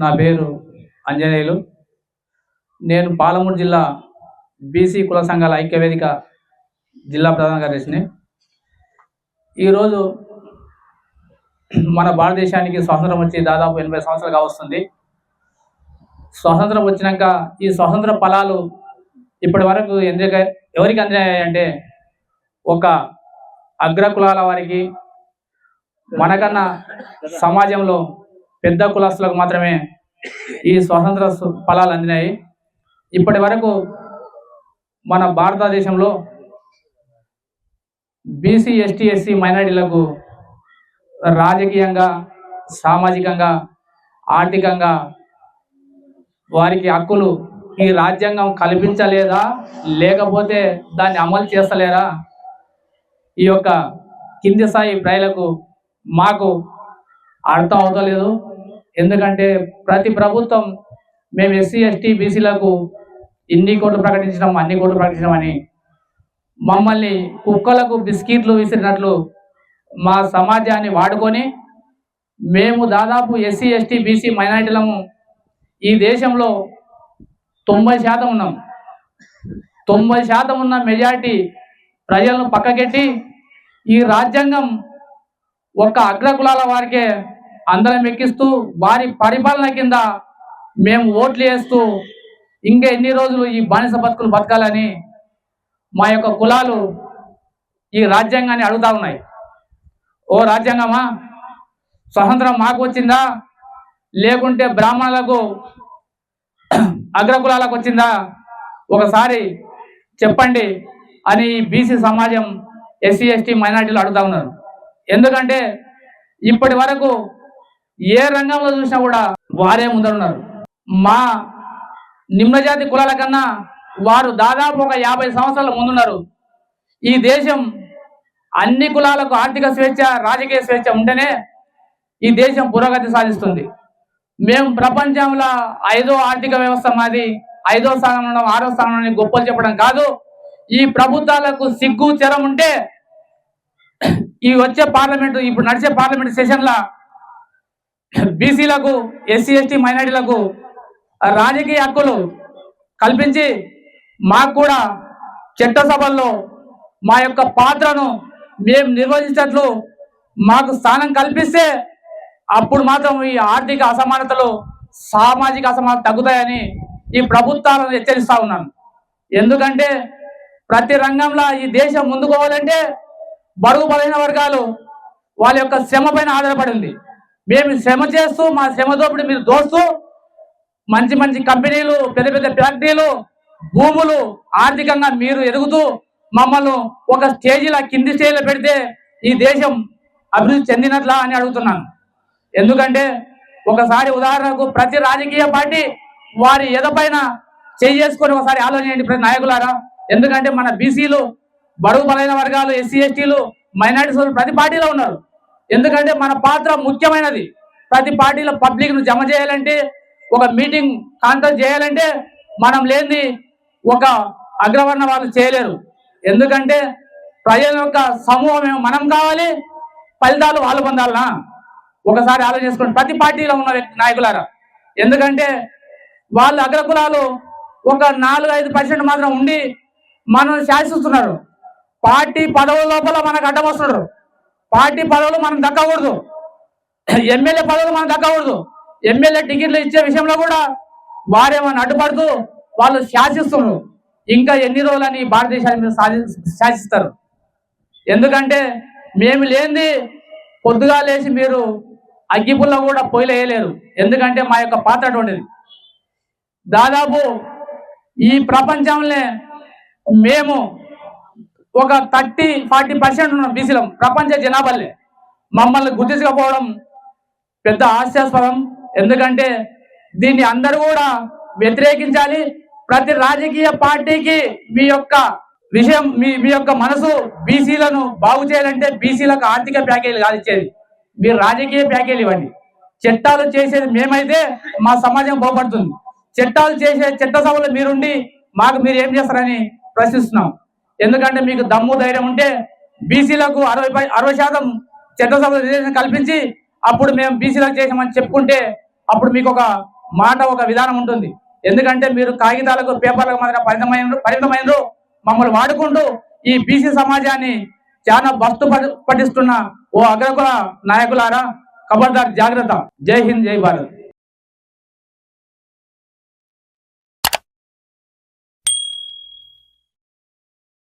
నా పేరు అంజనేయులు నేను పాలమూరు జిల్లా బీసీ కుల సంఘాల ఐక్యవేదిక జిల్లా ప్రధాన కార్యదర్శిని. ఈరోజు మన భారతదేశానికి స్వాతంత్రం వచ్చి దాదాపు ఎనభై సంవత్సరాలు వస్తుంది. స్వాతంత్రం వచ్చినాక ఈ స్వాతంత్ర ఫలాలు ఇప్పటి వరకు ఎందుక ఎవరికి అందినాయంటే ఒక అగ్ర కులాల వారికి మనకన్నా సమాజంలో పెద్ద కులస్తులకు మాత్రమే ఈ స్వాతంత్ర ఫలాలు అందినాయి. ఇప్పటి వరకు మన భారతదేశంలో బీసీ ఎస్టీ ఎస్సీ మైనారిటీలకు రాజకీయంగా సామాజికంగా ఆర్థికంగా వారికి హక్కులు ఈ రాజ్యాంగం కల్పించలేదా? లేకపోతే దాన్ని అమలు చేస్తలేరా? ఈ యొక్క కింది స్థాయి ప్రజలకు మాకు అర్థం అవుతలేదు ఎందుకంటే ప్రతి ప్రభుత్వం మేము ఎస్సీ ఎస్టీ బీసీలకు ఇన్ని కోట్లు ప్రకటించడం అన్ని కోట్లు ప్రకటించడం మమ్మల్ని కుక్కలకు బిస్కెట్లు విసిరినట్లు మా సమాజాన్ని వాడుకొని మేము దాదాపు ఎస్సీ ఎస్టీ బీసీ మైనారిటీలము ఈ దేశంలో తొంభై శాతం ఉన్నాం. తొంభై శాతం ఉన్న మెజారిటీ ప్రజలను పక్కకెట్టి ఈ రాజ్యాంగం ఒక్క అగ్రకులాల వారికే అందరం ఎక్కిస్తూ వారి పరిపాలన కింద మేము ఓట్లు వేస్తూ ఇంకా ఎన్ని రోజులు ఈ బానిస బతుకులు బతకాలని మా యొక్క కులాలు ఈ రాజ్యాంగాన్ని అడుగుతా ఉన్నాయి. ఓ రాజ్యాంగమా? స్వతంత్రం మాకు వచ్చిందా? లేకుంటే బ్రాహ్మణులకు అగ్రకులాలకు వచ్చిందా? ఒకసారి చెప్పండి అని బీసీ సమాజం ఎస్సీ ఎస్టీ మైనార్టీలు అడుగుతా ఉన్నారు. ఎందుకంటే ఇప్పటి వరకు ఏ రంగంలో చూసినా కూడా వారే ముందరున్నారు. మా నిమ్నజాతి కులాల కన్నా వారు దాదాపు ఒక యాభై సంవత్సరాల ముందున్నారు. ఈ దేశం అన్ని కులాలకు ఆర్థిక స్వేచ్ఛ రాజకీయ స్వేచ్ఛ ఉంటేనే ఈ దేశం పురోగతి సాధిస్తుంది. మేము ప్రపంచంలో ఐదో ఆర్థిక వ్యవస్థ మాది ఐదో స్థానంలో ఉన్నాం, ఆరో స్థానంలో గొప్పలు చెప్పడం కాదు. ఈ ప్రభుత్వాలకు సిగ్గు చెరం ఉంటే ఈ వచ్చే పార్లమెంటు ఇప్పుడు నడిచే పార్లమెంట్ సెషన్లో బీసీలకు ఎస్సీ ఎస్టీ మైనారిటీలకు రాజకీయ హక్కులు కల్పించి మాకు కూడా చట్టసభల్లో మా యొక్క పాత్రను మేము నిర్వహించినట్లు మాకు స్థానం కల్పిస్తే అప్పుడు మాత్రం ఈ ఆర్థిక అసమానతలు సామాజిక అసమానత తగ్గుతాయని ఈ ప్రభుత్వాలను హెచ్చరిస్తా ఉన్నాను. ఎందుకంటే ప్రతి రంగంలో ఈ దేశం ముందుకు పోవాలంటే బడుగు బలైన వర్గాలు వాళ్ళ యొక్క శ్రమ పైన ఆధారపడి ఉంది. మేము శ్రమ చేస్తూ మా శ్రమ దోపిడి మీరు దోస్తూ మంచి మంచి కంపెనీలు పెద్ద పెద్ద ఫ్యాక్టరీలు భూములు ఆర్థికంగా మీరు ఎదుగుతూ మమ్మల్ని ఒక స్టేజీలో కింది స్టేజ్లో పెడితే ఈ దేశం అభివృద్ధి చెందినట్లా అని అడుగుతున్నాను. ఎందుకంటే ఒకసారి ఉదాహరణకు ప్రతి రాజకీయ పార్టీ వారి ఎదపైన చేసుకొని ఒకసారి ఆలోచించండి ప్రతి నాయకులారా. ఎందుకంటే మన బీసీలు బడుగు బలైన వర్గాలు ఎస్సీ ఎస్టీలు మైనార్టీస్ ప్రతి పార్టీలో ఉన్నారు. ఎందుకంటే మన పాత్ర ముఖ్యమైనది. ప్రతి పార్టీలో పబ్లిక్ను జమ చేయాలంటే ఒక మీటింగ్ కాంటాక్ట్ చేయాలంటే మనం లేని ఒక అగ్రవర్ణ వాళ్ళు చేయలేరు. ఎందుకంటే ప్రజల యొక్క సమూహం మనం కావాలి ఫలితాలు వాళ్ళు పొందాలనా? ఒకసారి ఆలోచించుకోండి. ప్రతి పార్టీలో ఉన్న వ్యక్తి నాయకులారా ఎందుకంటే వాళ్ళ అగ్రకులాలు ఒక నాలుగు ఐదు పర్సెంట్ మాత్రం ఉండి మనం శాసిస్తున్నారు. పార్టీ పదవుల లోపల మనకు అడ్డం వస్తున్నారు పార్టీ పదవులు మనం దక్కకూడదు. ఎమ్మెల్యే పదవులు మనం దక్కకూడదు. ఎమ్మెల్యే టికెట్లు ఇచ్చే విషయంలో కూడా వారేమని అడ్డుపడుతూ వాళ్ళు శాసిస్తున్నారు. ఇంకా ఎన్ని రోజులని భారతదేశాన్ని మీరు సాధి శాసిస్తారు? ఎందుకంటే మేము లేనిది పొద్దుగా లేచి మీరు అగ్గిపుల్ల కూడా పొయ్యిలు వేయలేరు. ఎందుకంటే మా యొక్క పాత్ర అటువంటిది. దాదాపు ఈ ప్రపంచంలో మేము ఒక థర్టీ ఫార్టీ పర్సెంట్ ఉన్నాం బీసీలం ప్రపంచ జనాభాలే. మమ్మల్ని గుర్తించకపోవడం పెద్ద హాస్యాస్పదం. ఎందుకంటే దీన్ని అందరూ కూడా వ్యతిరేకించాలి. ప్రతి రాజకీయ పార్టీకి మీ యొక్క విషయం మీ మీ యొక్క మనసు బీసీలను బాగు చేయాలంటే బీసీలకు ఆర్థిక ప్యాకేజీలు కాదు ఇచ్చేది. మీరు రాజకీయ ప్యాకేజీలు ఇవ్వండి. చట్టాలు చేసేది మేమైతే మా సమాజం బాగుపడుతుంది చట్టాలు చేసే చట్టసభలో మీరుండి మాకు మీరు ఏం చేస్తారని ప్రశ్నిస్తున్నాం. ఎందుకంటే మీకు దమ్ము ధైర్యం ఉంటే బీసీలకు అరవై అరవై శాతం చట్టసభ రిజర్వేషన్ కల్పించి అప్పుడు మేము బీసీలకు చేసామని చెప్పుకుంటే అప్పుడు మీకు ఒక మాట ఒక విధానం ఉంటుంది. ఎందుకంటే మీరు కాగితాలకు పేపర్లకు మాత్రం పరిమితమైన పరిమితమైనరు. మమ్మల్ని వాడుకుంటూ ఈ బీసీ సమాజాన్ని చాలా బస్తు పట్టి- పట్టిస్తున్న ఓ అగ్రకుల నాయకులారా ఖబర్దార్ జాగ్రత్త. జై హింద్ జై భారత్.